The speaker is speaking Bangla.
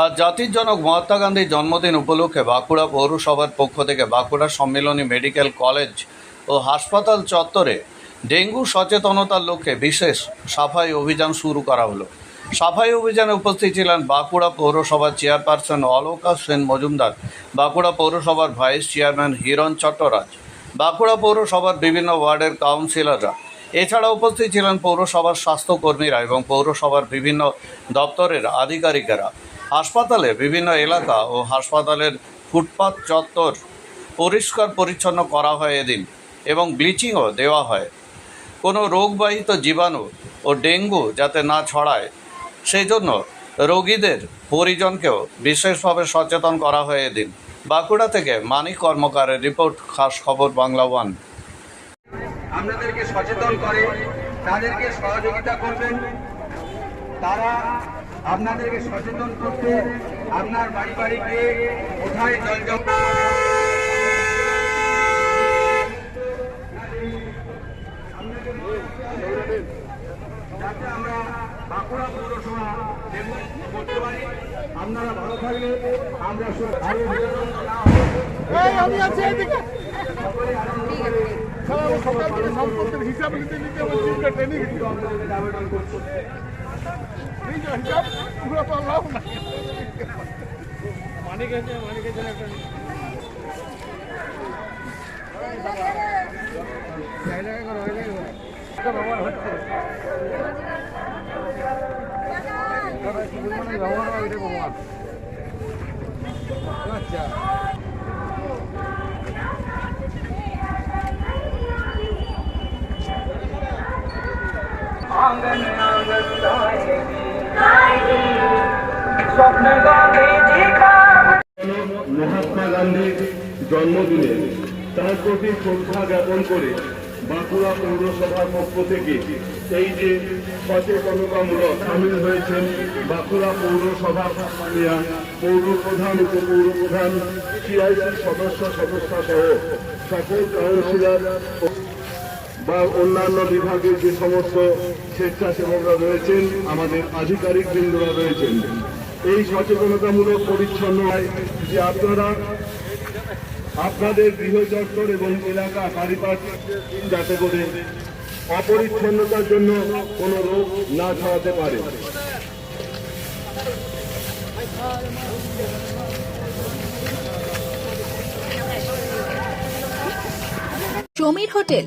আর জাতির জনক মহাত্মা গান্ধীর জন্মদিন উপলক্ষে বাঁকুড়া পৌরসভার পক্ষ থেকে বাঁকুড়া সম্মিলনী মেডিকেল কলেজ ও হাসপাতাল চত্বরে ডেঙ্গু সচেতনতার লক্ষ্যে বিশেষ সাফাই অভিযান শুরু করা হলো। সাফাই অভিযানে উপস্থিত ছিলেন বাঁকুড়া পৌরসভার চেয়ারপারসন অলোকা সেন মজুমদার, বাঁকুড়া পৌরসভার ভাইস চেয়ারম্যান হিরণ চট্টরাজ, বাঁকুড়া পৌরসভার বিভিন্ন ওয়ার্ডের কাউন্সিলররা। এছাড়া উপস্থিত ছিলেন পৌরসভার স্বাস্থ্যকর্মীরা এবং পৌরসভার বিভিন্ন দপ্তরের আধিকারিকেরা। হাসপাতালে বিভিন্ন এলাকা ও হাসপাতালের ফুটপাত চত্বর পরিষ্কার পরিচ্ছন্ন করা হয় এদিন এবং ব্লিচিংও দেওয়া হয়। কোনো রোগবাহিত জীবাণু ও ডেঙ্গু যাতে না ছড়ায় সেই জন্য রোগীদের পরিজনকেও বিশেষভাবে সচেতন করা হয় এদিন। বাঁকুড়া থেকে মানিক কর্মকারের রিপোর্ট, খাস খবর বাংলা ওয়ান। আপনাদেরকে সচেতন করে, তাদেরকে সহযোগিতা করবেন। তারা আপনাদেরকে সচেতন করতে আপনার বাড়ি বাড়ি গিয়ে কোথায় জল জমা যাতে আমরা বাঁকুড়া পৌরসভা করতে পারি আপনারা ভালো থাকলে আমরা আমি আছি এদিকে সকাল থেকে সম্পত্তির হিসাব নিতে নিতে আমার ট্রেনিং আবেদন করছি মানিক আছে মানিক আছে একটা আচ্ছা I'm gonna মহাত্মা গান্ধীর জন্মদিনে তার প্রতি শ্রদ্ধা জ্ঞাপন করে বাঁকুড়া পৌরসভার পক্ষ থেকে এই যে সচেতনতামূলক সামিল হয়েছেন বাঁকুড়া পৌরসভা পৌর প্রধান উপপৌর প্রধান সিআইসির সদস্য সদস্য সহ সকল কাউন্সিলার বা অন্যান্য বিভাগের যে সমস্ত স্বেচ্ছাসেবকরা রয়েছেন, আমাদের আধিকারিক বৃন্দরা রয়েছেন। এই সচেতনতামূলক পরিচ্ছন্নতায় যে আপনারা আপনাদের গৃহ গৃহচত্বর এবং এলাকা পারিপাট যাতে করে অপরিচ্ছন্নতার জন্য কোনো রোগ না ছড়াতে পারে। সমীর হোটেল